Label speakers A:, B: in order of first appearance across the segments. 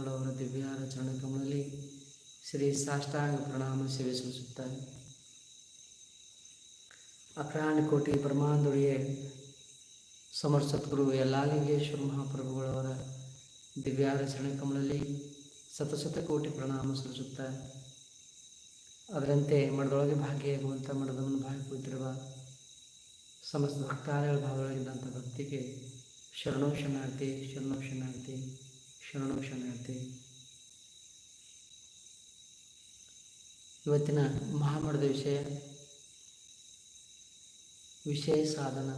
A: ಅವರ ದಿವ್ಯಾರ ಚರಣಕಮಲಲ್ಲಿ ಶ್ರೀ ಸಾಷ್ಟಾಂಗ ಪ್ರಣಾಮ ಸೇವೆ ಸಲ್ಲಿಸುತ್ತಾರೆ. ಅಕ್ರಾಣ ಕೋಟಿ ಬ್ರಹ್ಮಾಂಡುಡಿಯೇ ಸಮರ ಸದ್ಗುರು ಯಲ್ಲಾಲಿಂಗೇಶ್ವರ ಮಹಾಪ್ರಭುಗಳವರ ದಿವ್ಯಾರ ಚರಣಕಮಲಲ್ಲಿ ಸತಸತ ಕೋಟಿ ಪ್ರಣಾಮ ಸಲ್ಲಿಸುತ್ತಾರೆ. ಅದರಂತೆ ಮಠದೊಳಗೆ ಭಾಗಿಯಾಗುವಂಥ ಮಠದವನ್ನು ಭಾಗಿ ಕೂತಿರುವ ಸಮಸ್ತ ಭಕ್ತಾದಿಗಳ ಭಾಗದೊಳಗಿದ್ದಂಥ ಭಕ್ತಿಗೆ ಶರಣೋ ಶರಣಾರ್ಥಿ ಶರಣೋ ಶರಣಾರ್ಥಿ ಇವತ್ತಿನ ಮಹಾಮಠದ ವಿಷಯ ವಿಷಯ ಸಾಧನ.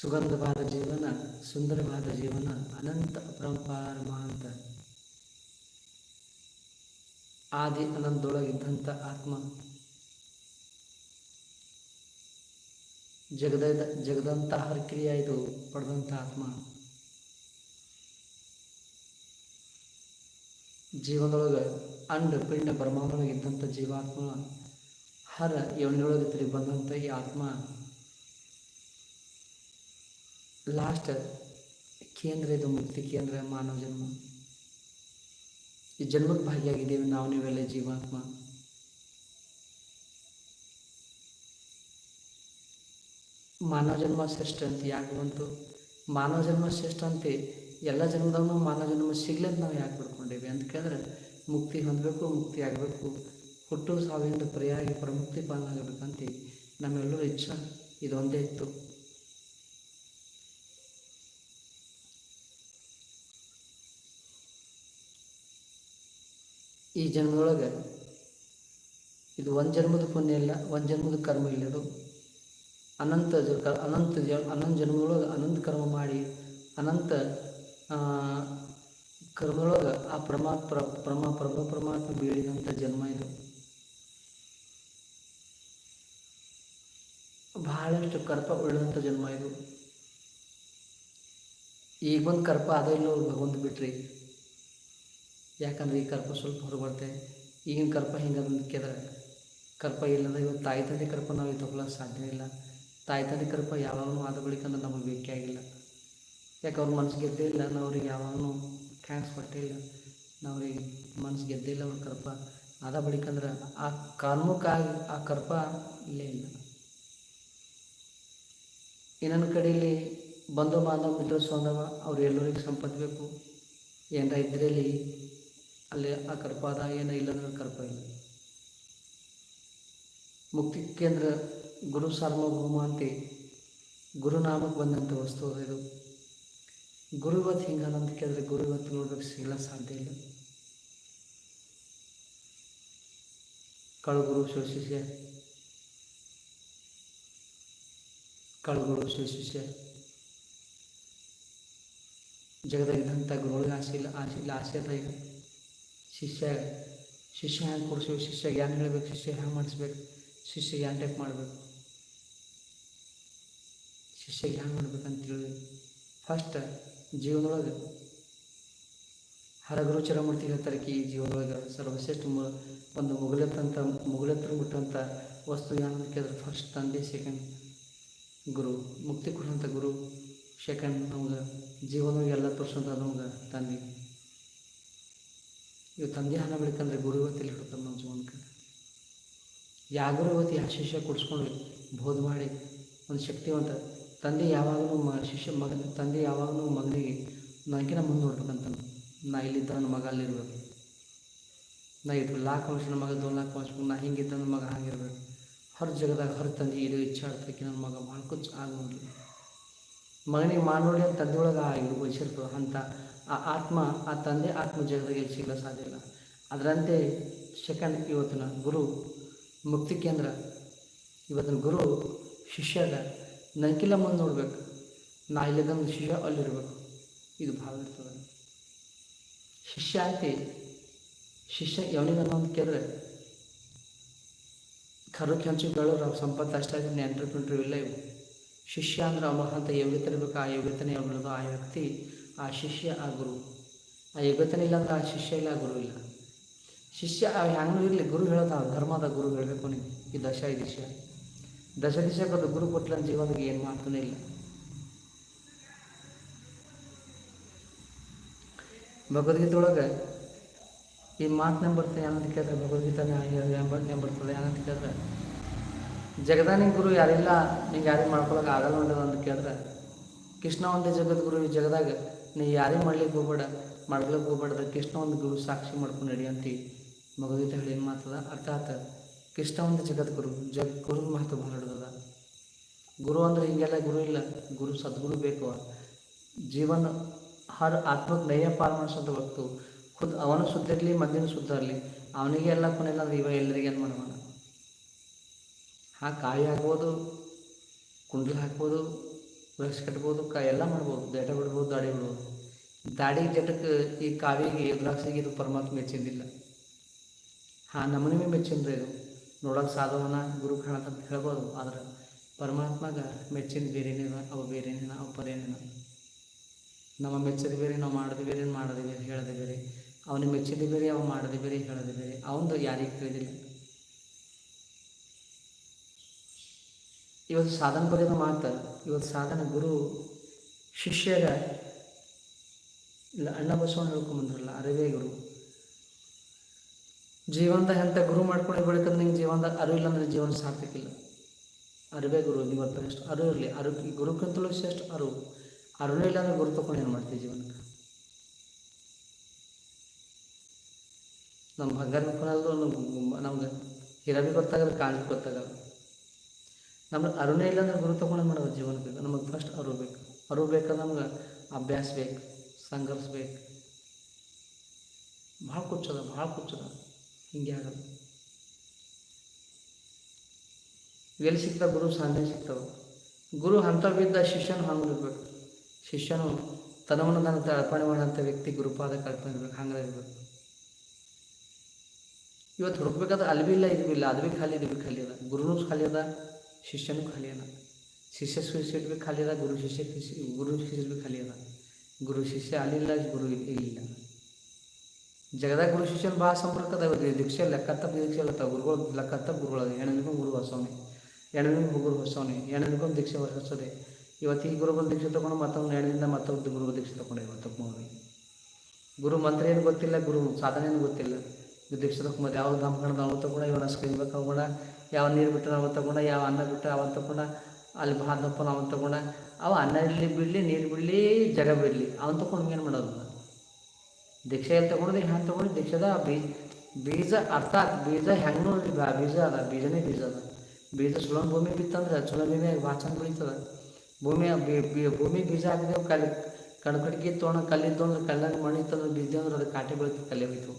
A: ಸುಗಂಧವಾದ ಜೀವನ, ಸುಂದರವಾದ ಜೀವನ, ಅನಂತ ಪರಂಪರ ಮಹಾಂತ. ಆದಿ ಅನಂತದೊಳಗಿದ್ದಂಥ ಆತ್ಮ. ಜಗದ ಜಗದಂತ ಹರಕ್ರಿಯ ಇದು ಪಡೆದಂಥ ಆತ್ಮ. ಜೀವನದೊಳಗೆ ಅಂಡ ಪಿಂಡ ಬ್ರಹ್ಮಾಂಡನಾಗಿದ್ದಂಥ ಜೀವಾತ್ಮ, ಹರ ಯೋನಿಯೊಳಗೆ ತಿರುಗಿ ಬಂದಂಥ ಈ ಆತ್ಮ. ಲಾಸ್ಟ್ ಕೇಂದ್ರ ಇದು ಮುಕ್ತಿ ಕೇಂದ್ರ ಮಾನವ ಜನ್ಮ. ಈ ಜನ್ಮಕ್ಕೆ ಭಾಗಿಯಾಗಿದ್ದೀವಿ ನಾವು ನೀವೆಲ್ಲ ಜೀವಾತ್ಮ. ಮಾನವ ಜನ್ಮ ಶ್ರೇಷ್ಠ ಅಂತ ಯಾಕೆ ಬಂತು? ಮಾನವ ಜನ್ಮ ಶ್ರೇಷ್ಠ ಅಂತೆ ಎಲ್ಲ ಜನ್ಮದವನು ಮಾನವ ಜನ್ಮ ಸಿಗ್ಲಂತ ನಾವು ಯಾಕೆ ಬಿಡ್ಕೊಂಡೇವಿ ಅಂತ ಕೇಳಿದ್ರೆ ಮುಕ್ತಿ ಹೊಂದಬೇಕು, ಮುಕ್ತಿ ಆಗಬೇಕು. ಹುಟ್ಟು ಸಾವಿನಿಂದ ಪರ್ಯಾಗಿ ಪ್ರಮುಕ್ತಿ ಪಾಲನಾಗಬೇಕಂತ ನಮ್ಮೆಲ್ಲರೂ ಇಚ್ಛೆ ಇದೊಂದೇ ಇತ್ತು. ಈ ಜನ್ಮದೊಳಗೆ ಇದು ಒಂದು ಜನ್ಮದ ಪುಣ್ಯ ಇಲ್ಲ, ಒಂದು ಜನ್ಮದ ಕರ್ಮ ಇಲ್ಲ ಇದು. ಅನಂತ ಜ- ಅನಂತ ಜ ಅನಂತ ಜನ್ಮದೊಳಗೆ ಅನಂತ ಕರ್ಮ ಮಾಡಿ, ಅನಂತ ಕರ್ಮದೊಳಗೆ ಆ ಪ್ರಮಾ, ಪ್ರ, ಪ್ರಮ, ಪ್ರಭು ಪರಮಾತ್ಮ ಬೀಳಿದಂಥ ಜನ್ಮ ಇದು. ಬಹಳಷ್ಟು ಕರ್ಪ ಉಳಿದಂಥ ಜನ್ಮ ಇದು. ಈಗ ಒಂದು ಕರ್ಪ ಅದ ಇಲ್ಲೋ ಭಗವಂತ ಬಿಟ್ರಿ. ಯಾಕಂದ್ರೆ ಈ ಕರ್ಪ ಸ್ವಲ್ಪ ಹೊರಬರ್ತೆ ಈಗಿನ ಕರ್ಪ ಹಿಂಗದ ಕೇಳಿದ್ರೆ, ಕರ್ಪ ಇಲ್ಲದ ಇವತ್ತು ತಾಯಿ ತಂದೆ ಕರ್ಪ ನಾವು ತಗೊಳ್ಳೋಕೆ ಸಾಧ್ಯ ಇಲ್ಲ. ತಾಯಿ ತಂದೆ ಕೃಪ ಯಾವಾಗಲೂ ಆದ ಬಳಿಕ ನಮಗೆ ಬೇಕೇ ಆಗಿಲ್ಲ. ಯಾಕೆ ಅವ್ರ ಮನಸ್ಸು ಗೆದ್ದೇ ಇಲ್ಲ ನಾವು ಅವ್ರಿಗೆ ಯಾವಾಗಲೂ ಥ್ಯಾಂಕ್ಸ್ ಕೊಟ್ಟೇ ಇಲ್ಲ. ನಾವು ಅವ್ರಿಗೆ ಮನಸ್ಸು ಗೆದ್ದೇ ಇಲ್ಲ ಅವ್ರ ಕೃಪ ಆದ ಬಳಿಕ ಅಂದ್ರೆ ಆ ಕರ್ಮಕ್ಕಾಗಿ ಆ ಕರ್ಪ ಇಲ್ಲೇ ಇಲ್ಲ. ಇನ್ನೊಂದು ಕಡೆಯಲ್ಲಿ ಬಂಧು ಬಾಂಧವ, ಮಿತ್ರ ಸ್ವಂದವ ಅವ್ರು ಎಲ್ಲರಿಗೆ ಸಂಪತ್ತು ಬೇಕು. ಏನಾರ ಇದ್ರಲ್ಲಿ ಅಲ್ಲಿ ಆ ಕರ್ಪ ಅದ ಏನೋ ಇಲ್ಲಂದ್ರೆ ಕರ್ಪ ಇಲ್ಲ. ಮುಕ್ತಿ ಕೇಂದ್ರ ಗುರು ಸಾರ್ವಭೌಮ ಅಂತೆ ಗುರುನಾಮಕ್ಕೆ ಬಂದಂಥ ವಸ್ತು ಅದು ಇದು ಗುರು ಇವತ್ತು ಹಿಂಗಲ್ಲ ಅಂತ ಕೇಳಿದ್ರೆ ಗುರು ಇವತ್ತು ನೋಡ್ಬೇಕು ಸಿಗಲ್ಲ ಸಾಧ್ಯ ಇಲ್ಲ ಕಳ್ಗುರು ಶಿವಶಿಷ್ಯ ಕಳ್ಗುರು ಶಿವಶಿಷ್ಯ ಜಗದಾಗಿದ್ದಂಥ ಗುರುಗಳಿಗೆ ಆಸೆ ಇಲ್ಲ ಆಸೆ ಇಲ್ಲ ಆಸೆ ಅದ ಈಗ ಶಿಷ್ಯ ಶಿಷ್ಯ ಹ್ಯಾಂಗೆ ಕೊಡ್ಸೀವಿ ಶಿಷ್ಯಗೆ ಏನು ಹೇಳ್ಬೇಕು ಶಿಷ್ಯ ಹ್ಯಾಂಗೆ ಮಾಡಿಸ್ಬೇಕು ಶಿಷ್ಯಗೆ ಏನು ಟೈಪ್ ಮಾಡಬೇಕು ಶಿಷ್ಯಗೆ ಹ್ಯಾಂಗೆ ಮಾಡ್ಬೇಕಂತ ಹೇಳಿ ಫಸ್ಟ್ ಜೀವನದೊಳಗೆ ಹರಗುರು ಚರಮೂರ್ತಿ ಹೇಳ್ತಾರೆ ಈ ಜೀವನದೊಳಗೆ ಸರ್ವಶ್ರೇಷ್ಠ ಒಂದು ಮುಗುಲೆತ್ತಂಥ ಮುಗುಲೆತ್ರ ಮುಟ್ಟಂಥ ವಸ್ತು ಏನಂತ ಕೇಳಿದ್ರೆ ಫಸ್ಟ್ ತಂದೆ ಸೆಕೆಂಡ್ ಗುರು, ಮುಕ್ತಿ ಕೊಡುವಂಥ ಗುರು ಸೆಕೆಂಡ್ ನಮ್ಗೆ ಜೀವನದಾಗ ಎಲ್ಲ ತೋರಿಸೋಂಥ ನಮ್ಗೆ ತಂದೆ. ಇವು ತಂದೆ ಹಣ ಬೆಳಿಕಂದ್ರೆ ಗುರು ಇವತ್ತಲ್ಲಿ ಹಿಡ್ತಾರೆ ನಮ್ಮ ಜೀವನಕ್ಕೆ? ಯಾವ ಗುರು ಇವತ್ತು ಯಾವ ಶಿಷ್ಯ ಕೊಡಿಸ್ಕೊಂಡು ಬೋಧ ಮಾಡಿ ಒಂದು ಶಕ್ತಿವಂತ ತಂದೆ ಯಾವಾಗಲೂ ಮ, ಶಿಷ್ಯ ಮಗ ತಂದೆ ಯಾವಾಗಲೂ ಮಗನಿಗೆ ನನಗಿನ ಮುಂದೆ ನೋಡ್ಬೇಕಂತ ನಾ ಇಲ್ಲಿದ್ದ ನನ್ನ ಮಗ ಅಲ್ಲಿರ್ಬೇಕು. ನಾ ಇದು ಲಾಕ್ ವರ್ಷ ನನ್ನ ಮಗ ದೋ ಲಾಕ್ ವರ್ಷ ನಾ ಹಿಂಗಿದ್ದ ನನ್ನ ಮಗ ಹಾಗಿರ್ಬೇಕು. ಹೊರ ಜಗದಾಗ ಹೊರ ತಂದೆ ಇದು ಇಚ್ಛೆ ಆಡ್ತಕ್ಕೆ ನನ್ನ ಮಗ ಮಾಡ್ಕೊಚ್ ಕುಚ್ಚು ಆಗೋದು ಮಗನಿಗೆ ಮಾಡಿ ಅಂತ ತಂದೆ ಒಳಗೆ ವಹಿಸಿರ್ತದೆ ಅಂತ ಆ ಆತ್ಮ, ಆ ತಂದೆ ಆತ್ಮ ಜಗದಾಗ ಸಿಗಲು ಸಾಧ್ಯ ಇಲ್ಲ. ಅದರಂತೆ ಸೆಕೆಂಡ್ ಇವತ್ತಿನ ಗುರು ಮುಕ್ತಿ ಕೇಂದ್ರ, ಇವತ್ತಿನ ಗುರು ಶಿಷ್ಯಗ ನಂಕಿಲ್ಲ ಮುಂದೆ ನೋಡ್ಬೇಕು. ನಾ ಇಲ್ಲದಂಗೆ ಶಿಷ್ಯ ಅಲ್ಲಿರ್ಬೇಕು. ಇದು ಭಾವ ಇರ್ತದೆ ಶಿಷ್ಯ ಐತಿ ಶಿಷ್ಯ ಯಾವನಿಗೆ ಅಂತ ಕೇಳಿದ್ರೆ, ಕರು ಕೆಂಚು ಬೆಳೋರು ಸಂಪತ್ತು ಅಷ್ಟೇ ನೆಂಟ್ರು ಪಿಂಟ್ರು ಇಲ್ಲ ಇವು. ಶಿಷ್ಯ ಅಂದ್ರೆ ಅವ ಅಂತ ಇರಬೇಕು. ಆ ಯೋಗ್ಯತನೇ ಹೇಳೋದು ಆ ವ್ಯಕ್ತಿ, ಆ ಶಿಷ್ಯ, ಆ ಗುರು. ಆ ಯೋಗ್ಯತನೇ ಇಲ್ಲ ಅಂದ್ರೆ ಆ ಶಿಷ್ಯ ಇಲ್ಲ, ಆ ಗುರು ಇಲ್ಲ. ಶಿಷ್ಯ ಹೆಂಗೂ ಇರಲಿ. ಗುರು ಹೇಳೋದು ಧರ್ಮದ ಗುರು ಹೇಳಬೇಕು ನೀವು ಈ ದಶ, ಈ ದಿಶ. దశ దిశ కొద్ది గురు కొట్లని జీవానికి ఏం ಮಾಡ್ತಾನೆ ಇಲ್ಲ. ಭಗವದ್ಗೀತೆ ಒಳಗೆ ಈ ಮಾತು ಬರ್ತದೆ, ಏನಂತ ಕೇಳಿದ್ರೆ ಭಗವದ್ಗೀತಾನೆ ಎಂಬ ನಂಬರ್ತದೆ ಏನಂತ ಕೇಳಿದ್ರೆ ಜಗದಾನಿ ಗುರು ಯಾರಿಲ್ಲ, ನಿಂಗೆ ಯಾರಿಗೆ ಮಾಡ್ಕೊಳಕ್ಕೆ ಆಗಲ್ಲ ನೋಡೋದು ಅಂತ ಕೇಳಿದ್ರೆ, ಕೃಷ್ಣ ಒಂದೇ ಜಗದ್ಗುರು ಈ ಜಗದಾಗ ನೀ ಯಾರೇ ಮಾಡ್ಲಿಕ್ಕೆ ಹೋಗ್ಬೇಡ, ಮಾಡ್ಲಿಕ್ಕೆ ಹೋಗ್ಬೇಡ್ರೆ ಕೃಷ್ಣ ಒಂದು ಗುರು ಸಾಕ್ಷಿ ಮಾಡ್ಕೊಂಡು ನಡಿ ಅಂತ ಭಗವದ್ಗೀತೆ ಹೇಳಿ ಏನು ಮಾತದ ಅರ್ಥಾತ್ ಕೃಷ್ಣ ಒಂದು ಜಗದ್ಗುರು ಜಗ್ ಗುರು ಮಹತ್ವ ಭಾಳ ಹಿಡಿದದ ಗುರು ಅಂದ್ರೆ ಹೀಗೆಲ್ಲ ಗುರು ಇಲ್ಲ. ಗುರು ಸದ್ಗುರು ಬೇಕು. ಜೀವನ ಹರ್ ಆತ್ಮಕ್ಕೆ ನಯ್ಯ ಪಾಲ್ ಮಾಡಿಸೋಂಥ ಹೊತ್ತು ಖುದ್ ಅವನು ಶುದ್ಧ ಇರಲಿ, ಮಂದಿನ ಶುದ್ಧ ಇರಲಿ. ಅವನಿಗೆ ಎಲ್ಲ ಕೊನೆಲ್ಲ ಅಂದ್ರೆ ಇವ ಎಲ್ಲರಿಗೆ ಏನು ಮಾಡೋಣ ಹಾ, ಕಾಯಿ ಹಾಕ್ಬೋದು, ಕುಂಡ್ಲಿ ಹಾಕ್ಬೋದು ಬ್ರಷ್ ಕಟ್ಬೋದು, ಕಾ ಎಲ್ಲ ಮಾಡ್ಬೋದು. ಜಟ ಬಿಡ್ಬೋದು, ದಾಡಿ ಬಿಡ್ಬೋದು. ದಾಡಿ ಜಟಕ್ಕೆ ಈ ಕಾವಿಗೆ, ದ್ರಾಕ್ಷಿಗೆ ಇದು ಪರಮಾತ್ಮ ಮೆಚ್ಚಿಂದಿಲ್ಲ. ಹಾಂ ನಮ್ಮನಿಮೆ ಮೆಚ್ಚಿಂದ್ರೆ ಇದು. ನೋಡೋಕೆ ಸಾಧವನ ಗುರು ಕಾಣತ ಅಂತ ಹೇಳ್ಬೋದು. ಆದ್ರೆ ಪರಮಾತ್ಮಗ ಮೆಚ್ಚಿನ ಬೇರೆನೇನ ಅವ ಬೇರೆನೇನ ಅವು ಪರೇನೇನ ನಮ್ಮ ಮೆಚ್ಚದ ಬೇರೆ, ನಾವು ಮಾಡೋದು ಬೇರೆ ಮಾಡೋದು ಬೇರೆ, ಹೇಳೋದು ಬೇರೆ. ಅವನಿಗೆ ಮೆಚ್ಚಿದ ಬೇರೆ, ಅವ ಮಾಡೋದು ಬೇರೆ, ಹೇಳೋದು ಬೇರೆ. ಅವನದು ಯಾರಿಗೆ ತಿಳಿದಿಲ್ಲ. ಇವತ್ತು ಸಾಧನ ಬರೆಯೋದು ಮಾತು, ಇವತ್ತು ಸಾಧನ ಗುರು ಶಿಷ್ಯರ ಇಲ್ಲ ಅಣ್ಣ ಬಸವಣ್ಣ ಹೇಳ್ಕೊಂಬಂದ್ರಲ್ಲ ಅರವೇ ಗುರು ಜೀವನದ ಎಂಥ ಗುರು ಮಾಡ್ಕೊಂಡು ಬೆಳಕಂದ್ರೆ ನಿಂಗೆ ಜೀವನದ ಅರಿವಿಲ್ಲ ಅಂದರೆ ಜೀವನ ಸಾರ್ಥಕಿಲ್ಲ ಅರಿವೇ ಗುರು, ನೀವು ಎಷ್ಟು ಅರಿವು ಇರಲಿ. ಅರು ಗುರುಕ್ಕಿಂತಲೂ ಶ್ರೇಷ್ಠ ಅರಿವು. ಅರಿವು ಇಲ್ಲ ಅಂದರೆ ಗುರು ತಗೊಂಡು ಏನು ಮಾಡ್ತೀವಿ ಜೀವನಕ್ಕೆ? ನಮ್ಮ ಬಂಗಾರ ಮುಖನಲ್ಲೂ ನಮ್ಗೆ ಹಿರಬಿ ಗೊತ್ತಾಗಲ್ಲ ಕಾಂಜಿ ಗೊತ್ತಾಗಲ್ಲ. ನಮ್ಗೆ ಅರುಣೇ ಇಲ್ಲ ಅಂದ್ರೆ ಗುರು ತಗೊಂಡು ಮಾಡೋದು ಜೀವನಕ್ಕೆ? ನಮಗೆ ಫಸ್ಟ್ ಅರಿವು ಬೇಕು. ಅರಿವು ಬೇಕಂದ್ರೆ ನಮ್ಗೆ? ಅಭ್ಯಾಸ ಬೇಕು, ಸಂಘರ್ಷ ಬೇಕು. ಭಾಳ ಕುಚ್ಚದ ಭಾಳ ಕುಚ್ಚದ. ಹಿಂಗೆ ಆಗಲ್ಲ. ಎಲ್ಲಿ ಸಿಗ್ತಾವ ಗುರು ಸಾಧನೆ ಸಿಗ್ತಾವ. ಗುರು ಹಂತ ಬಿದ್ದ ಶಿಷ್ಯನು ಹಂಗಿರ್ಬೇಕು. ಶಿಷ್ಯನು ತನವನ್ನು ನನಗೆ ಅರ್ಪಣೆ ಮಾಡೋಂಥ ವ್ಯಕ್ತಿ ಗುರುಪಾದಕ್ಕೆ ಅರ್ಪಣೆ ಇರ್ಬೇಕು ಹಂಗೆ ಇರಬೇಕು. ಇವತ್ತು ಹುಡುಕ್ಬೇಕಾದ್ರೆ ಅಲ್ಲಿ ಇಲ್ಲ ಇದು ಇಲ್ಲ. ಅದು ಭೀ ಖಾಲಿ, ಇದು ಭೀ ಖಾಲಿ ಅದ. ಗುರುನೂ ಖಾಲಿ ಅದ, ಶಿಷ್ಯನೂ ಖಾಲಿ ಅದ. ಶಿಷ್ಯ ಶಿಷ್ಯ ಭೀ ಖಾಲಿ ಅದ, ಗುರು ಶಿಷ್ಯ ಗುರು ಶಿಷ್ಯ ಭೀ ಖಾಲಿ ಅದ. ಗುರು ಶಿಷ್ಯ ಅಲ್ಲಿಲ್ಲ, ಗುರು ಇಲ್ಲಿ- ಇಲ್ಲಿಲ್ಲ ಜಗದಾಗ ಗುರು ಶಿಷ್ಯನ ಭಾಳ ಸಂಪರ್ಕ ಅದ ಇವ್ರಿಗೆ ದೀಕ್ಷೆ ಲೆಕ್ಕತ್ತ ದೀಕ್ಷೆ ಅಲ್ಲ ಗುರುಗಳು ಲೆಕ್ಕತ್ತ ಗುರುಗಳು ಹೆಣ್ಣಿಗೂ ಗುರು ಹೊಸವನೆ ಹೆಣ್ಣಿಗೂ ಗುರು ಹೊಸವನೆ ಹೆಣ್ಣಿಗೂ ದೀಕ್ಷೆ ಹೊಸದೆ ಇವತ್ತು ಈ ಗುರುಗಳ ದೀಕ್ಷೆ ತೊಗೊಂಡು ಮತ್ತೊಂದು ಹೆಣ್ಣಿಂದ ಮತ್ತೊಂದು ಗುರುಗಳ ದೀಕ್ಷೆ ತೊಗೊಂಡೆ ಇವತ್ತು ಮೂವಿ ಗುರು ಮಂತ್ರ ಏನು ಗೊತ್ತಿಲ್ಲ, ಗುರು ಸಾಧನೆ ಏನು ಗೊತ್ತಿಲ್ಲ. ದೀಕ್ಷೆ ತಗೊಂಡು ಯಾವ ಧಾಮ ಕಣದ ಅವ ತಗೊಂಡ ಇವನ ಸ್ಕ್ರೀನ್ ಬೇಕು ತಗೊಂಡ, ಯಾವ ನೀರು ಬಿಟ್ಟರೆ ಅವ ತಗೊಂಡ, ಯಾವ ಅನ್ನ ಬಿಟ್ಟರೆ ಅವನು ತಗೊಂಡ, ಅಲ್ಲಿ ಭಾಳ ದಪ್ಪನ ಅವನ್ ತಗೊಂಡ, ಅವ ಅನ್ನ ಇರಲಿ ಬಿಡಲಿ, ನೀರು ಬಿಡಲಿ, ಜಗ ಬಿಡಲಿ. ಅವನು ತಗೊಂಡು ಏನು ಮಾಡೋದು? ದೀಕ್ಷೆ ಎಲ್ಲಿ ತಗೊಂಡು ಹ್ಯಾಂಗೆ ತಗೊಂಡು ದೀಕ್ಷೆದ ಬೀಜ ಬೀಜ ಅರ್ಥಾತ್ ಬೀಜ ಹೆಂಗೆ ನೋಡಿ ಬೀಜ ಅದ, ಬೀಜನೇ ಬೀಜ ಅದ. ಬೀಜ ಚಲೋ ಭೂಮಿ ಬಿತ್ತಂದ್ರೆ ಚಲೋ ಭೂಮಿ ಭಾಳ ಚಂದ ಬೆಳೀತದ ಭೂಮಿ ಭೂಮಿ ಬೀಜ ಹಾಕಿದೆವು ಕಲ್, ಕಣಕಡಿಗೆ ತೊಗೊಂಡು ಕಲ್ಲಿದ್ದು ಅಂದ್ರೆ ಕಲ್ಲಾಗ ಮಣ್ಣು ಇತ್ತಂದ್ರೆ ಬೀಜ ಅಂದ್ರೆ ಅದು ಕಾಟೆ ಬೆಳೀತು ಕಲ್ಲೆ ಹೋಯ್ತು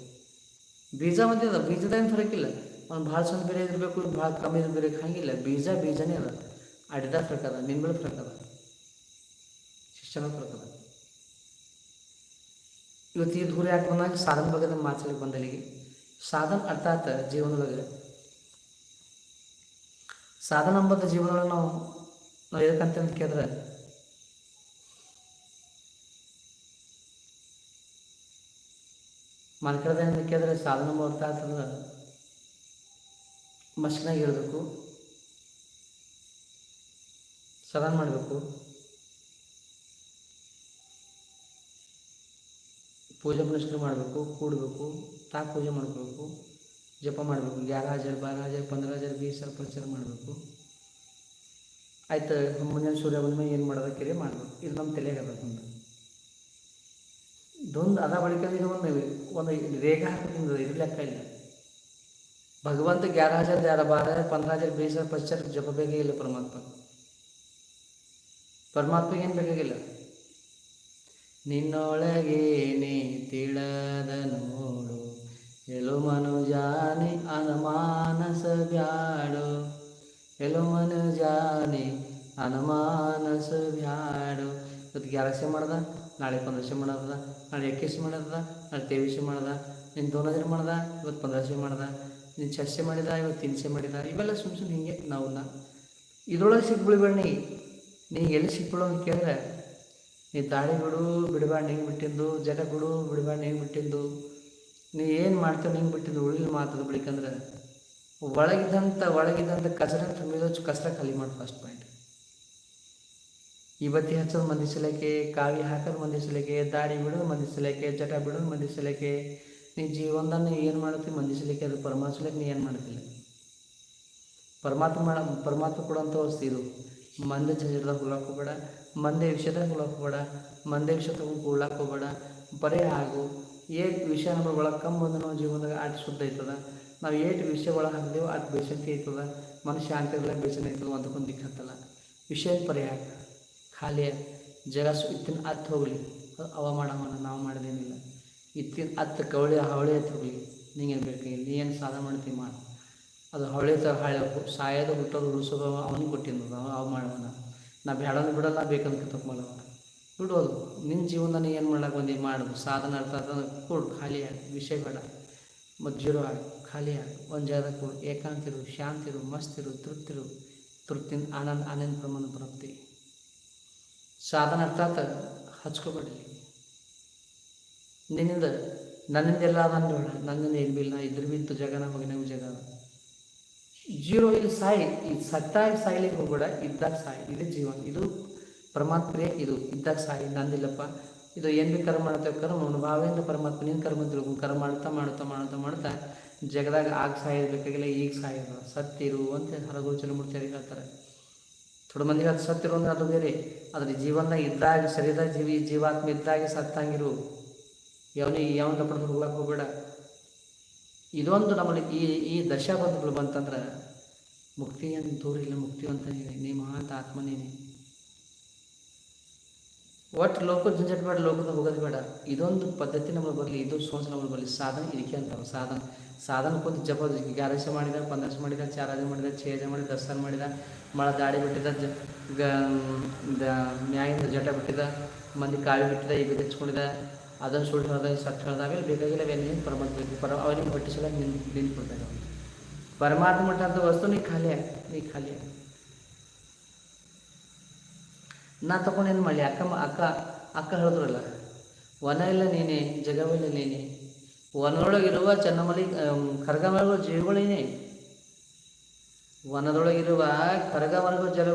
A: ಬೀಜ ಒಂದೇ ಅದ, ಬೀಜದ ಏನು ಫರಕಿಲ್ಲ ಅವ್ನು ಭಾಳ ಚಂದ ಬೇರೆ ಇರಬೇಕು ಭಾಳ ಕಮ್ಮಿ ಇದ್ರೆ ಹಂಗಿಲ್ಲ. ಬೀಜ ಬೀಜನೇ ಅದ. ಅಡಿದ ಫರಕ್ ಅದ, ನಿಂಬಳ ಶಿಕ್ಷಣ ಫರಕ್ ಇವತ್ತು ಈ ದೂರ ಯಾಕೆ ಬಂದಾಗ ಸಾಧನ ಬಗ್ಗೆ ಮಾತಾಡಲಿಕ್ಕೆ ಬಂದಲ್ಲಿಗೆ. ಸಾಧನ ಅರ್ಥಾತ್ ಜೀವನದೊಳಗೆ. ಸಾಧನ ಅಂಬದ ಜೀವನದೊಳಗೆ ನಾವು ನಾವು ಎದಕ್ಕಂತ ಅಂತ ಕೇಳಿದ್ರೆ ಅಂತ ಕೇಳಿದ್ರೆ ಸಾಧನ ಅರ್ಥ ಆಗ್ತದ ಮಸ್ಕಿನಾಗ ಇರಬೇಕು ಸಾಧನ ಮಾಡಬೇಕು. ಪೂಜೆ ಪುನಸ್ಕಾರ ಮಾಡಬೇಕು, ಕೂಡಬೇಕು ತಾ ಪೂಜೆ ಮಾಡ್ಕೋಬೇಕು ಜಪ ಮಾಡಬೇಕು ಗ್ಯಾರ ಹಜಾರ್ ಬಾರ ಹಜಾರ್ ಪಂದ್ರ ಹಜಾರ್ ಬೀಸ್ ಸಾವಿರ ಪಂಚರ್ ಮಾಡಬೇಕು. ಆಯ್ತು, ಮುಂದಿನ ಸೂರ್ಯ ಬಂದ ಏನು ಮಾಡೋದಕ್ಕೆ ಮಾಡಬೇಕು. ಇದು ನಮ್ಮ ತಲೆಗೆ ಒಂದು ಇದೊಂದು ಅದ ಬಳಿಕ ಇದು ಒಂದು ಒಂದು ರೇಗ ಹಾಕೋದ್ರಿಂದ ಇದು ಲೆಕ್ಕ ಇಲ್ಲ. ಭಗವಂತ ಗ್ಯಾರ ಹಜಾರ್ ಗ್ಯಾರ ಬಾರ ಹಜಾರ್ ಪಂದ್ರ ಹಜಾರ್ ಬೀಸ್ ಸಾವಿರ ಪಂಚರ್, ಜಪ ಬೇಕೇ ಇಲ್ಲ ಪರಮಾತ್ಮ. ಪರಮಾತ್ಮಗೆ ಏನು ಬೇಕಾಗಿಲ್ಲ. ನಿನ್ನೊಳಗೇನೆ ತಿಳದ ನೋಡು. ಎಲು ಮನುಜಾನಿ ಅನಮಾನಸ ಬ್ಯಾಡು. ಎಲು ಮನುಜಾನಿ ಅನುಮಾನಸ ಬ್ಯಾಡು. ಇವತ್ತು ಗ್ಯಾರಸೆ ಮಾಡ್ದ? ನಾಳೆ ಪಂದ್ರಶೆ ಮಾಡದ? ನಾಳೆ ಎಕ್ಕೆಸೆ ಮಾಡದ? ನಾಳೆ ತೇವಿಸೆ ಮಾಡ್ದ? ನಿನ್ನ ದಿನ ಮಾಡ್ದ? ಇವತ್ತು ಪಂದ್ರಶೆ ಮಾಡ್ದ? ನೀನು ಚರ್ಚೆ ಮಾಡಿದ? ಇವತ್ತು ತಿನ್ಸೆ ಮಾಡಿದ? ಇವೆಲ್ಲ ಸುಮ್ ಸುಮ್ಮನೆ ಹಿಂಗೆ ನಾವು ಇದ್ರೊಳಗೆ ಸಿಕ್ಬಿಡ್ಬೇಡ ನೀ ಎಲ್ಲಿ ಸಿಕ್ಬಿಡೋ ಅಂತ ಕೇಳಿದ್ರೆ ನೀ ದಾಳಿ ಬಿಡು ಬಿಡಬೇಡ ಹಿಂಗೆ ಬಿಟ್ಟಿದ್ದು ಜಟಗಳು ಬಿಡು ಬಿಡಬೇಡ ಹಿಂಗೆ ಬಿಟ್ಟಿದ್ದು ನೀ ಏನು ಮಾಡ್ತೇವೆ ಹಿಂಗೆ ಬಿಟ್ಟಿದ್ದು ಉಳಿದ ಮಾತದ ಬಿಡಿಕಂದ್ರೆ ಒಳಗಿದ್ದಂಥ ಒಳಗಿದ್ದಂಥ ಕಸರ ತುಂಬಿದ ಕಸರ ಖಾಲಿ ಮಾಡಿ ಫಸ್ಟ್ ಪಾಯಿಂಟ್ ಈ ಬತ್ತಿ ಹಚ್ಚೋದು ಮಂದಿ ಸಲಕ್ಕೆ ಕಾವಿ ಹಾಕೋದು ಮಂದಿ ಸಲಕ್ಕೆ ದಾಡಿ ಬಿಡೋದು ಮಂದಿ ಸಲಕ್ಕೆ ಜಟ ಬಿಡೋದು ಮಂದಿ ಸಲಕ್ಕೆ ನೀ ಜೀವನದಾಗ ನೀ ಏನು ಮಾಡ್ತೀವಿ ಮಂದಿ ಸಲಕ್ಕೆ ಅದು ಪರಮಾತ್ಮ ನೀ ಏನು ಮಾಡ್ತಿಲ್ಲ ಪರಮಾತ್ಮ ಮಾಡ, ಪರಮಾತ್ಮ ಕೊಡೋಂಥ ವಸ್ತು ಇದು. ಮಂದಿ ಜಂಜರದಾಗ ಹೋಗ್ಬೇಡ. ಮಂದಿ ವಿಷಯದಾಗ ಹೋಗ್ಬೇಡ, ಮಂದೆ ವಿಷಯ ತಗೊಂಡು ಕೂಡ್ಲಾಕ್ ಹೋಗ್ಬೇಡ. ಬರೇ ಆಗು, ಏಟ್ ವಿಷಯ ನಮ್ಮ ಒಳಗೆ ಕಮ್ಮಿ ಬಂದು ನಾವು ಜೀವನದಾಗ ಆಟ ಶುದ್ಧ ಆಯ್ತದ ನಾವು ಏಟ್ ವಿಷಯ ಒಳಗೆ ಹಾಕ್ದೇವು ಆಟ ಬೇಸಂತಿ ಆಯ್ತದ ಮನುಷ್ಯ ಶಾಂತಿ ಇರಲ್ಲ ಬೇಸನ ಆಯ್ತದ ಒಂದಕ್ಕೊಂದು ದಿಕ್ಕತ್ತಲ್ಲ ವಿಷಯ ಪರಿಹಾರ ಖಾಲಿ ಜಗ ಇತ್ತಿನ ಅತ್ತ ಹೋಗಲಿ. ಅವ ಮಾಡವನ, ನಾವು ಮಾಡೋದೇನಿಲ್ಲ. ಇತ್ತಿನ ಅತ್ತು ಕವಳಿ, ಹವಳಿ ಹತ್ತು ಹೋಗಲಿ. ನಿಂಗೇನು ಬೇಕು? ನೀ ಏನು ಸಾಧನೆ ಮಾಡ್ತೀವಿ ಮಾಡು. ಅದು ಹವಳಿ ತರ ಸಾಯೋದು, ಹುಟ್ಟೋದು, ಉಳಿಸೋದು ಅವನಿಗೆ ಕೊಟ್ಟಿದ್ದು ಅವ ಮಾಡವನ. ನಾ ಬೇಡಂದ್ರೆ ಬಿಡಲ್ಲ ಬೇಕಂದ್ರೆ ತಗೊಂಬಲ್ಲವ ಬಿಡೋದು ನಿನ್ನ ಜೀವನ ಏನು ಮಾಡ್ಲಾಕ ಬಂದು? ಮಾಡು. ಸಾಧನ ಅರ್ಥ ಕೊಡು. ಖಾಲಿ ಆಗಿ. ವಿಷಯ ಬೇಡ. ಮತ್ತು ಜೀರೋ ಆಗಿ. ಖಾಲಿ ಆಗಿ. ಒಂದು ಜಾಗದಾಗ ಕೊಡು. ಏಕಾಂತಿರು ಶಾಂತಿರು ಮಸ್ತಿರು ತೃಪ್ತಿರು ತೃಪ್ತಿನ ಆನಂದ ಆನಂದ ಪ್ರಮಾಣ ಪ್ರಾಪ್ತಿ. ಸಾಧನ ಅರ್ಥ ಅಂತ ಹಚ್ಕೋಬೇಡಿ. ನಿನ್ನಿಂದ ನನ್ನಿಂದ ಎಲ್ಲ ನನ್ನ ನನ್ನಿಂದ ಏನು ಬಿಲ್ಲ ಇದ್ರ ಬಿತ್ತು ಜಗನ ಮಗನ ಜಗ ಜೀರೋ ಇಲ್ಲಿ ಸಾಯಿ ಇದು ಸತ್ತಾಗಿ ಸಾಯ್ಲಿಕ್ಕೆ ಹೋಗ್ಬೇಡ ಇದ್ದಾಗ ಸಾಯಿ, ಇದೇ ಜೀವನ. ಇದು ಪರಮಾತ್ಮೆ ಇದು ಇದ್ದಾಗ ಸಾಯಿ, ನಂದಿಲ್ಲಪ್ಪ. ಇದು ಏನು ಬಿ ಕರ್ಮ ಮಾಡ್ತೇವೆ ಕರ್ಮ ಭಾವೇಂದ್ರ ಪರಮಾತ್ಮ, ನೀನು ಕರ್ಮ ತಿಳ್ಕೊಂಡು ಕರ್ಮ ಮಾಡ್ತಾ ಮಾಡ್ತಾ ಮಾಡ್ತಾ ಮಾಡ್ತಾ ಜಗದಾಗ ಆಗ ಸಾಯಿರ್ಬೇಕಾಗಿಲ್ಲ ಈಗ ಸಾಯಿರು ಸತ್ತಿರು ಅಂತ ಹರಗೋಚನ ಚಲಮೂರ್ತಿ ಹೇಳ್ತಾರೆ. ಥೋಡೆ ಮಂದಿಗೆ ಅದು ಸತ್ತಿರು ಅಂದ್ರೆ ಅದು ಬೇರೆ. ಆದರೆ ಜೀವನದಾಗ ಇದ್ದಾಗ, ಶರೀರದಾಗ ಜೀವಿ, ಜೀವಾತ್ಮ ಇದ್ದಾಗ ಸತ್ತಂಗಿರು. ಯಾವನಿಗೆ, ಯಾವನ ಪಡೆದು ಹೋಗ್ಲಕ್ಕೆ ಹೋಗ್ಬೇಡ. ಇದೊಂದು ನಮ್ಮಲ್ಲಿ ಈ ಈ ದಶಾಬಂಧಗಳು ಬಂತಂದ್ರೆ ಮುಕ್ತಿ ಅಂತ ದೂರ ಇಲ್ಲ, ಮುಕ್ತಿ ಅಂತ ನೀ ಮಹಾಂತ ಆತ್ಮ ನೀನೆ. ಒಟ್ಟು ಲೋಕದ ಜಂಜಟ್ ಬೇಡ, ಲೋಕದ ಹೋಗೋದು ಬೇಡ. ಇದೊಂದು ಪದ್ಧತಿ ನಮಗೆ ಬರಲಿ, ಇದು ಸೋಚ ನಮಗೆ ಬರಲಿ. ಸಾಧನ ಇದಕ್ಕೆ ಅಂತ ಸಾಧನ. ಸಾಧನ ಕುಂತು ಜಪ ಗ್ಯಾರಸ ಮಾಡಿದ ಪಂದರ್ಶ ಮಾಡಿದ, ಚಾರಾಜ ಮಾಡಿದ, ಛೇಜ ಮಾಡಿದ, ದರ್ಶನ ಮಾಡಿದ, ಮಳ ದಾಡಿ ಬಿಟ್ಟಿದ, ಜ ಮ್ಯಾಗಿಂದ ಜಟ ಬಿಟ್ಟಿದ, ಮಂದಿ ಕಾವಿ ಬಿಟ್ಟಿದ, ಈಗ ತೆಚ್ಕೊಂಡಿದ ಅದನ್ನು ಸುಳ್ಳು ಹೇಳಿದಾಗ ಸತ್ತು ಹೇಳ್ದ ಅವೆಲ್ಲ ಬೇಕಾಗಿಲ್ಲ ಅವೇನು ಪರಮಾತ್ಮ ಪರ ಅವನಿಗೆ ಹೊಟ್ಟಿಸಲ ನಿನ್ ನಿಂತು ಕೊಡ್ತಾರೆ ಅವನು ಪರಮಾತ್ಮ ಅಂತ ವಸ್ತು ನೀ ಖಾಲಿ ನೀ ಖಾಲಿ ನಾ ತಗೊಂಡೇನು ಮಾಡಲಿ? ಅಕ್ಕ ಅಕ್ಕ ಅಕ್ಕ ಹೇಳಿದ್ರಲ್ಲ, ವನ ಇಲ್ಲ ನೀನೆ ಜಗವಿಲ್ಲ ನೀನೆ. ವನದೊಳಗಿರುವ ಚೆನ್ನಮಲಿ ಖರ್ಗಮರಗಳ ಜೀವಿಗಳೇನೆ ವನದೊಳಗಿರುವ ಖರ್ಗಮರಗ ಜಲ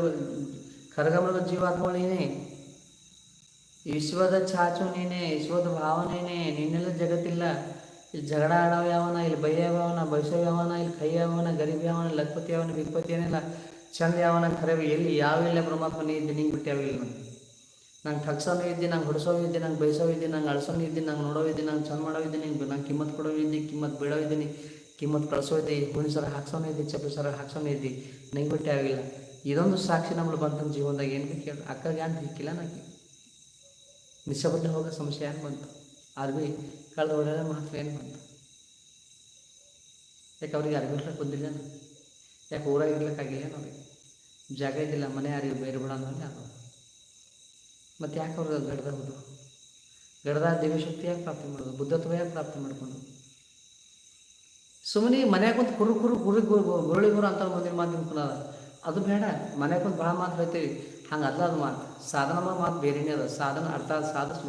A: ಖರ್ಗಮರಗ ಜೀವಾತ್ಮಗಳೇನೆ ವಿಶ್ವದ ಚಾಚು ನೀನೆ ವಿಶ್ವದ ಭಾವನೆನೇ ನಿನ್ನೆಲ್ಲ ಜಗತ್ತಿಲ್ಲ. ಇಲ್ಲಿ ಜಗಳ ಆಡವ ಯಾವನ, ಇಲ್ಲಿ ಬೈ ಯಾವನ ಬಯಸೋ ಯಾವನ, ಇಲ್ಲಿ ಕೈ ಯಾವನ, ಗರೀಬ್ ಯಾವನ, ಲಕ್ಪತಿ ಯಾವನ ಬಿಗ್ಪತಿ ಏನಿಲ್ಲ ಚಂದ ಯಾವನ ಖರವಿ ಎಲ್ಲಿ ಯಾವಿಲ್ಲ ಪರಮಾತ್ಮ, ನೀ ಇದ್ದಿ, ನಿಂಗೆ ಬಿಟ್ಟು ಯಾವಿಲ್ಲ ನಂಗೆ. ನಂಗೆ ಠಗ್ಸೋನು ಇದ್ದಿ, ನಂಗೆ ಹೊಡ್ಸೋವು ಇದ್ದಿ, ನಂಗೆ ಬಯಸೋ ಇದ್ದಿ, ನಂಗೆ ಅಳ್ಸೋನು ಇದ್ದಿ, ನಂಗೆ ನೋಡೋ ಇದ್ದಿ, ನಂಗೆ ಚಂದ ಮಾಡೋ ಇದ್ದಿ, ನಿಂಗೆ ನಂಗೆ ಕಿಮ್ಮತ್ ಕೊಡೋ ಇದ್ದಿ, ಕಿಮ್ಮತ್ ಬಿಡೋ ಇದ್ದೀನಿ ಕಿಮ್ಮತ್ ಕಳಿಸೋ ಇದ್ದಿ, ಹುಣಿ ಸರ ಹಾಕ್ಸೋನೇ ಇದ್ದಿ ಚಪ್ಪು ಸರ ಹಾಕ್ಸೋನೇ ಇದ್ದಿ, ನಂಗೆ ಬಿಟ್ಟು ಯಾವಿಲ್ಲ ಇದೊಂದು ಸಾಕ್ಷಿ ನಮ್ಮಳು ಬಂತಂದು ಜೀವನದಾಗ ಏನು ಬೇಕು ಅಕ್ಕಗೆ ಅಂತ ಹಿಕ್ಕಿಲ್ಲ ನನಗೆ ನಿಶಬ್ದ ಹೋಗೋ ಸಮಸ್ಯೆ ಏನು ಬಂತು. ಅರ್ಬಿ ಕಳೆದ ಒಳ್ಳೆಯ ಮಹತ್ವ ಏನು ಬಂತು? ಯಾಕೆ ಅವ್ರಿಗೆ ಅರ್ಬಿ ಇರ್ಲಿಕ್ಕೆ ಬಂದಿಲ್ಲ ಯಾಕೆ ಊರಾಗ ಇರ್ಲಿಕ್ಕಾಗಿಲ್ಲ ಅವ್ರಿಗೆ? ಜಾಗ ಇದ್ದಿಲ್ಲ, ಮನೆ ಯಾರಿಗೆ ಬೇರೆ ಬಿಡ ಅಂದ್ರೆ ಅದು ಮತ್ತು ಯಾಕೆ ಅವ್ರಿಗೆ ಗಡ್ದ ಹೋದ್ರು? ಗಡ್ದ ದೇವಶಕ್ತಿ ಯಾಕೆ ಪ್ರಾಪ್ತಿ ಮಾಡೋದು ಬುದ್ಧತ್ವ ಯಾಕೆ ಪ್ರಾಪ್ತಿ ಮಾಡ್ಕೊಂಡು ಸುಮ್ಮನೆ ಮನ್ಯಾಗ ಕುಂತು ಕುರು ಕುರು ಗುರು ಗುರು ಗುರುಳಿ ಗುರು ಅಂತ ಮುಂದಿನ ಮಾತು ಅದು ಬೇಡ, ಮನ್ಯಾಗ ಕುಂತು ಭಾಳ ಮಾತು ಹೇಳ್ತೀವಿ. ಹಂಗೆ ಅದು ಮಾತು. ಸಾಧನ ಮಾತು ಬೇರೆನೇ ಅದ. ಸಾಧನ ಅರ್ಥ ಸಾಧಿಸ್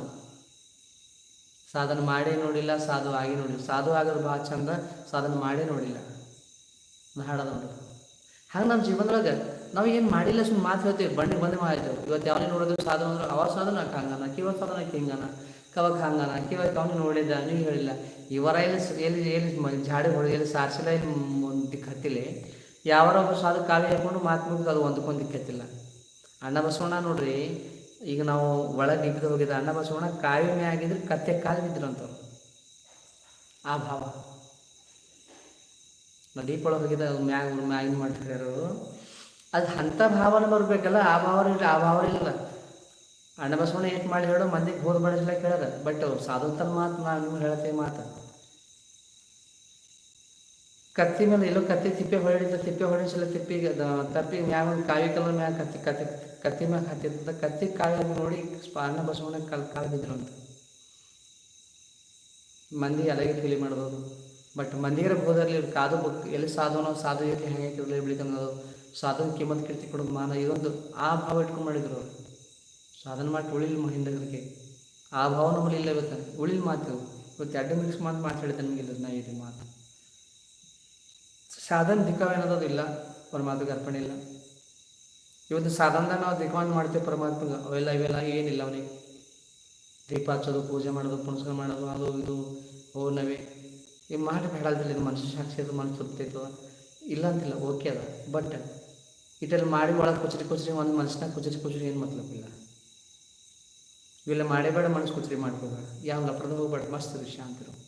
A: ಸಾಧನ ಮಾಡೇ ನೋಡಿಲ್ಲ, ಸಾಧು ಆಗಿ ನೋಡಿಲ್ಲ. ಸಾಧು ಆಗೋದು ಭಾಳ ಚಂದ, ಸಾಧನ ಮಾಡೇ ನೋಡಿಲ್ಲ. ಹಾಡೋದು ನೋಡಿ. ಹಂಗೆ ನಮ್ಮ ಜೀವನದೊಳಗೆ ನಾವು ಏನು ಮಾಡಿಲ್ಲ ಸುಮ್ಮನೆ ಮಾತು ಹೇಳ್ತೀವಿ. ಬಂಡಿ ಬಂದೇ ಮಾಡ್ತೇವೆ ಇವತ್ತು ಯಾವನೇ ನೋಡಿದ್ರು ಸಾಧನ ಅಂದ್ರೆ ಅವ ಸಾಧನ ಹಂಗನ ಕಿವ ಸಾಧನ ಹಿಂಗನ ಕವಾಗ ಹಂಗನ ಕಿವಾಗ ಅವನು ನೋಡಿದ್ದ ನೀವು ಹೇಳಿಲ್ಲ. ಇವರ ಎಲ್ಲಿ ಎಲ್ಲಿ ಎಲ್ಲಿ ಜಾಡಿ ಹೊಡೆದು ಎಲ್ಲಿ ಸಾರಿಸಿಲ್ಲ ಇಲ್ಲಿ ಒಂದು ದಿಕ್ಕು ಹತ್ತಿಲ್ಲ ಯಾವಾರ ಒಬ್ಬ ಸಾಧು ಕಾವಿ ಹೇಳ್ಕೊಂಡು ಮಾತು ಮುಗಿದು ಅದು ಒಂದಕ್ಕೊಂದು ದಿಕ್ಕು ಹತ್ತಿಲ್ಲ ಅಣ್ಣ ಬಸವಣ್ಣ ನೋಡ್ರಿ, ಈಗ ನಾವು ಒಳಗೆ ನಿಂತು ಹೋಗಿದ್ದ ಅಣ್ಣ ಬಸವಣ್ಣ ಕಾವಿ ಆಗಿದ್ರೆ ಕತ್ತೆ ಕಾಲು ಬಿದ್ರಂತವ್ರು ಆ ಭಾವ. ನಾ ದೀಪ ಒಳಗೆ ಹೋಗಿದ್ದ ಮ್ಯಾಗ ಮ್ಯಾಗಿನ ಮಾಡ್ತಿದ್ದಾರೆ ಅದು ಅಂಥ ಭಾವನೆ ಬರಬೇಕಲ್ಲ, ಆ ಭಾವ ಇಲ್ಲ ಆ ಭಾವ ಇಲ್ಲ ಅಣ್ಣ ಬಸವಣ್ಣ ಏಟ್ ಮಾಡಿ ಹೇಳೋ, ಮಂದಿಗೆ ಹೋದ್ ಬಡಿಸ್ಲ ಕೇಳದ ಬಟ್ ಅವ್ರು ಸಾಧುತನ ಮಾತು ನಾನು ಹೇಳ್ತೇವೆ ಮಾತು. ಕತ್ತಿ ಮೇಲೆ ಎಲ್ಲೋ ಕತ್ತಿ ತಿಪ್ಪೆ ಹೊಡಿತ ತಿಪ್ಪೆ ಹೊಡಿಸಲ ತಿಪ್ಪಿಗೆ ತಪ್ಪಿ ಮ್ಯಾಗ ಒಂದು ಕಾವಿ ಕಲರ್ ಮ್ಯಾಗ ಕತ್ತಿ ಕತ್ತಿ ಕತ್ತಿ ಮ್ಯಾಗ ಹತ್ತಿರ್ತದ ಕತ್ತಿ ಕಾವಿ ನೋಡಿ ಸ್ಪ- ಅಣ್ಣ ಬಸವಣ್ಣ ಕಲ್ ಕಾಲು ಅಂತ. ಮಂದಿ ಅಲಗೆ ಫೀಲಿ ಮಾಡ್ಬೋದು. ಬಟ್ ಮಂದಿಗರ ಹೋದಲ್ಲಿ ಕಾದು ಎಲ್ಲಿ ಸಾಧುನೋ ಸಾಧು ಎಲ್ಲಿ ಹೆಂಗೆ ಇರಲಿ ಬೆಳಿತನ್ನೋದು ಸಾಧನ ಕಿಮ್ಮತ್ ಕೀರ್ತಿ ಕೊಡೋದು ಮಾನ ಇದೊಂದು ಆ ಭಾವ ಇಟ್ಕೊಂಡು ಮಾಡಿದ್ರು ಅವರು. ಸಾಧನ ಮಾಡಿ ಉಳಿಲ್ ಹಿಂದಗರಿಗೆ. ಆ ಭಾವ ನಮ್ಮಲ್ಲಿ ಇಲ್ಲೇ ಇವತ್ತು ಉಳಿಲ್ ಮಾತು. ಇವತ್ತು ಎರಡು ಮಿಕ್ಸ್ ಮಾತು ಮಾತಾಡಿದೆ ನಮಗಿಲ್ಲ ನಾ ಇದು ಮಾತು. ಸಾಧನ ದಿಕ್ಕವೇನೋದು ಇಲ್ಲ ಪರಮಾತ್ಮಗೆ ಅರ್ಪಣೆ ಇಲ್ಲ. ಇವತ್ತು ಸಾಧನದ ನಾವು ದಿಕ್ಕವನ್ನು ಮಾಡ್ತೇವೆ ಪರಮಾತ್ಮಗೆ ಅವೆಲ್ಲ ಇವೆಲ್ಲ ಏನಿಲ್ಲ ಅವನಿಗೆ. ದೀಪ ಹಚ್ಚೋದು, ಪೂಜೆ ಮಾಡೋದು, ಪುನಸ್ಕಾರ ಮಾಡೋದು, ಅದು ಇದು ಓ ನವೇ ಈ ಮಾಡಿ ಬೇಡಲ್ದಿಲ್ಲ ಇದು ಮನುಷ್ಯ ಸಾಕ್ಷಿ ಅದು ಮನಸ್ಸು ತೃಪ್ತಿತ್ತು ಇಲ್ಲ ಅಂತಿಲ್ಲ, ಓಕೆ ಅದ. ಬಟ್ ಇದೆಲ್ಲ ಮಾಡಿ ಒಳಗೆ ಕುಚರಿ ಕುಚರಿ, ಒಂದು ಮನಸ್ಸಿನಾಗ ಕುಚರಿ ಕುಚರಿ ಏನು ಮತ್ಲಬ್ ಇಲ್ಲ. ಇವೆಲ್ಲ ಮಾಡೇ ಬೇಡ, ಮನಸ್ಸು ಕುಚರಿ ಮಾಡ್ಕೋಬೇಡ. ಯಾವ ಲಪ್ರದ ಹೋಗ್ಬೇಡ, ಮಸ್ತ್ ವಿಷಯ ಅಂತಿರು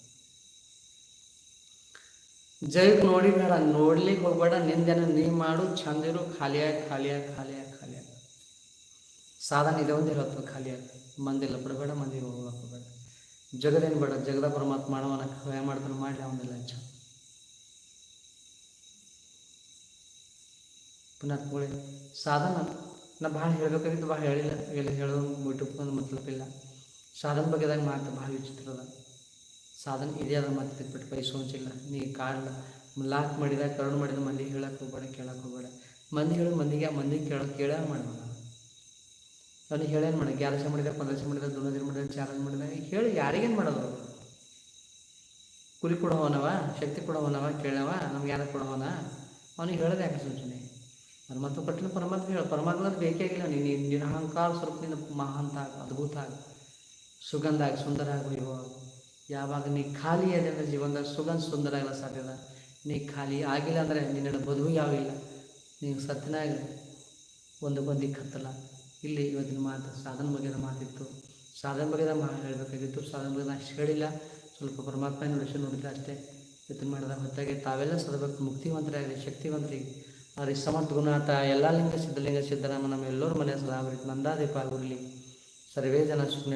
A: ಜೈಗ್ ನೋಡಿ ಬೇಡ ನೋಡ್ಲಿಕ್ಕೆ ಹೋಗ್ಬೇಡ, ನಿಂದೇನ ನೀ ಮಾಡು ಚಂದಿರು ಖಾಲಿಯಾಗಿ ಖಾಲಿಯಾಗಿ ಖಾಲಿಯಾಗಿ ಖಾಲಿಯಾಗಿ. ಸಾಧನ ಇದೆ ಒಂದು ಇರತ್ತೆ ಖಾಲಿಯಾಗಿ. ಮಂದಿಲ್ಲ, ಬಿಡಬೇಡ ಮಂದಿ ಹೋಗ್ಬೇಕು, ಬೇಡ. ಜಗದೇನು ಬೇಡ, ಜಗದ ಪರಮಾತ್ಮ ಮಾಡವನ ಕಾಯ ಮಾಡ್ತಾನೆ, ಮಾಡಲಿ ಅವನ್ನೆಲ್ಲ ಹೆಚ್ಚ ಪುನಃ ಸಾಧನ, ನಾ ಭಾಳ ಹೇಳ್ಬೇಕಾಗಿತ್ತು, ಭಾಳ ಹೇಳಿಲ್ಲ, ಎಲ್ಲ ಹೇಳೋದು ಮುಟ್ಟಿಲ್ಲ ಸಾಧನ ಬಗ್ಗೆದಾಗ ಮಾತು ಭಾಳ ವಿಚಿತ್ರ ಸಾಧನ ಇದೇ ಅದ ಮತ್ತೆ ಬಿಟ್ಬಿಟ್ಟು ಪೈಸೆ ಹೊಂಚಿಲ್ಲ ನೀ ಕಾಡ್ಲ ಲಾಕ್ ಮಾಡಿದ, ಕರುಣ್ ಮಾಡಿದ ಮಂದಿಗೆ ಹೇಳಕ್ಕೆ ಹೋಗ್ಬೇಡ ಕೇಳಕ್ಕೆ ಹೋಗ್ಬೇಡ. ಮಂದಿ ಹೇಳು ಮಂದಿಗೆ ಮಂದಿಗೆ ಕೇಳೋ ಕೇಳ ಮಾಡೋಣ ಅವ್ನಿಗೆ ಹೇಳೇನು ಮಾಡಿ ಗ್ಯಾರಸ ಮಾಡಿದ ಪಂದರ್ಸ ಮಾಡಿದ ದುನದಿನ ಮಾಡಿದ, ಚಾರ್ಜ್ ಮಾಡಿದ ಹೇಳಿ ಯಾರಿಗೇನು ಮಾಡೋದು? ಕುರಿ ಕೊಡೋವನವ, ಶಕ್ತಿ ಕೊಡೋವನವ, ಕೇಳವ, ನಮ್ಗೆ ಯಾರು ಕೊಡೋವನ? ಅವನಿಗೆ ಹೇಳೋದು ಯಾಕೆ ಸೂಚನೆ? ಪರಮಾತ್ಮ ಪಟ್ಟಿನ ಪರಮಾತ್ಮ ಹೇಳ ಪರಮಾತ್ಮ ಬೇಕೇ ಆಗಿಲ್ಲ. ನೀನು ನಿರಹಂಕಾರ ಸ್ವರೂಪದಿಂದ ಮಹಾಂತ ಆಗ, ಅದ್ಭುತ ಆಗ. ಸುಗಂಧ ಆಗಿ, ಸುಂದರ ಆಗಿ ವೈಭವ. ಯಾವಾಗ ನೀ ಖಾಲಿ ಅಂದರೆ ಜೀವನದಾಗ ಸುಗಂಧ ಸುಂದರ ಆಗಲ್ಲ ಸಾಧ್ಯದ ನೀ ಖಾಲಿ ಆಗಿಲ್ಲ ಅಂದರೆ ನಿನ್ನ ಬದುಕು ಯಾವಿಲ್ಲ ನೀನು ಸತ್ಯನಾಗ ಒಂದು ಬಂದಿ ಕತ್ತಲ್ಲ ಇಲ್ಲಿ ಇವತ್ತಿನ ಮಾತು ಸಾಧನ ಬಗ್ಗೆ ಮಾತಿತ್ತು. ಸಾಧನ ಬಗ್ಗೆ ಮಾ ಹೇಳಬೇಕಾಗಿತ್ತು. ಸಾಧನ ಬಗ್ಗೆ ನಾನು ಹೇಳಿಲ್ಲ. ಸ್ವಲ್ಪ ಪರಮಾತ್ಮ ನೋಡಿಸಿ ನೋಡಿದ್ರೆ ಅಷ್ಟೇ. ಇವತ್ತಿನ ಮಾಡಿದ ಹೊತ್ತಾಗೆ ತಾವೆಲ್ಲ ಸದಬೇಕು ಮುಕ್ತಿವಂತರಾಗಲಿ ಶಕ್ತಿವಂತರಿಗೆ ಅವ್ರಿ ಸಮರ್ಥ, ಗುಣಾತ, ಎಲ್ಲ ಲಿಂಗ ಸಿದ್ಧಲಿಂಗ ಸಿದ್ಧರಾಮ, ನಮ್ಮ ಎಲ್ಲರ ಮನೆ ಸದಾ ನಂದಾದೀಪ ಆಗಿರಲಿ ಸರ್ವೇ ಜನ ಸುಮ್ಮನೆ